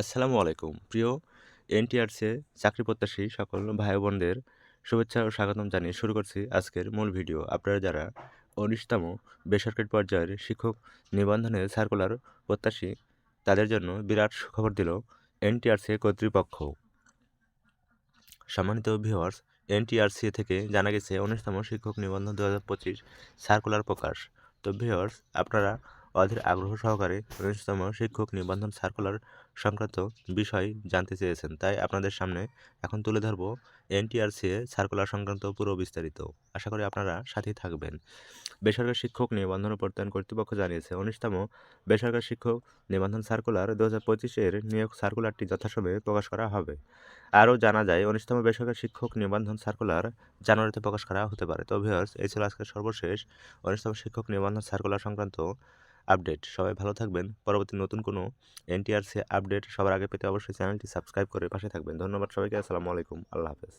আসসালামু আলাইকুম। প্রিয় এনটিআরসি চাকরি প্রত্যাশী সকল ভাই বোনদের শুভেচ্ছা ও স্বাগতম জানিয়ে শুরু করছি আজকের মূল ভিডিও। আপনারা যারা উনিশতম বেসরকারি পর্যায়ের শিক্ষক নিবন্ধনের সার্কুলার প্রত্যাশী, তাদের জন্য বিরাট সুখবর দিল এনটিআরসি কর্তৃপক্ষ। সম্মানিত ভিওয়ার্স এনটিআরসি থেকে জানা গেছে উনিশতম শিক্ষক নিবন্ধন দু হাজার পঁচিশ সার্কুলার প্রকাশ। তো ভিওয়ার্স আপনারা অধীর আগ্রহ সহকারে উনিশতম শিক্ষক নিবন্ধন সার্কুলার সংক্রান্ত বিষয় জানতে চেয়েছেন। তাই আপনাদের সামনে এখন তুলে ধরব এনটিআরসি সার্কুলার সংক্রান্ত পুরো বিস্তারিত। আশা করি আপনারা সাথেই থাকবেন। বেসরকারি শিক্ষক নিবন্ধন প্রত্যয়ন কর্তৃপক্ষ জানিয়েছে উনিশতম বেসরকারি শিক্ষক নিবন্ধন সার্কুলার দু হাজার পঁচিশের নিয়োগ সার্কুলারটি যথাসময়ে প্রকাশ করা হবে। আরও জানা যায় উনিশতম বেসরকারি শিক্ষক নিবন্ধন সার্কুলার জানুয়ারিতে প্রকাশ করা হতে পারে। তো ভিউয়ার্স এই ছিল আজকের সর্বশেষ উনিশতম শিক্ষক নিবন্ধন সার্কুলার সংক্রান্ত আপডেট। সবাই ভালো থাকবেন। পরবর্তী নতুন কোনো এনটিআরসি আপডেট সবার আগে পেতে অবশ্যই চ্যানেলটি সাবস্ক্রাইব করে পাশে থাকবেন। ধন্যবাদ সবাইকে। আসসালামু আলাইকুম। আল্লাহ হাফেজ।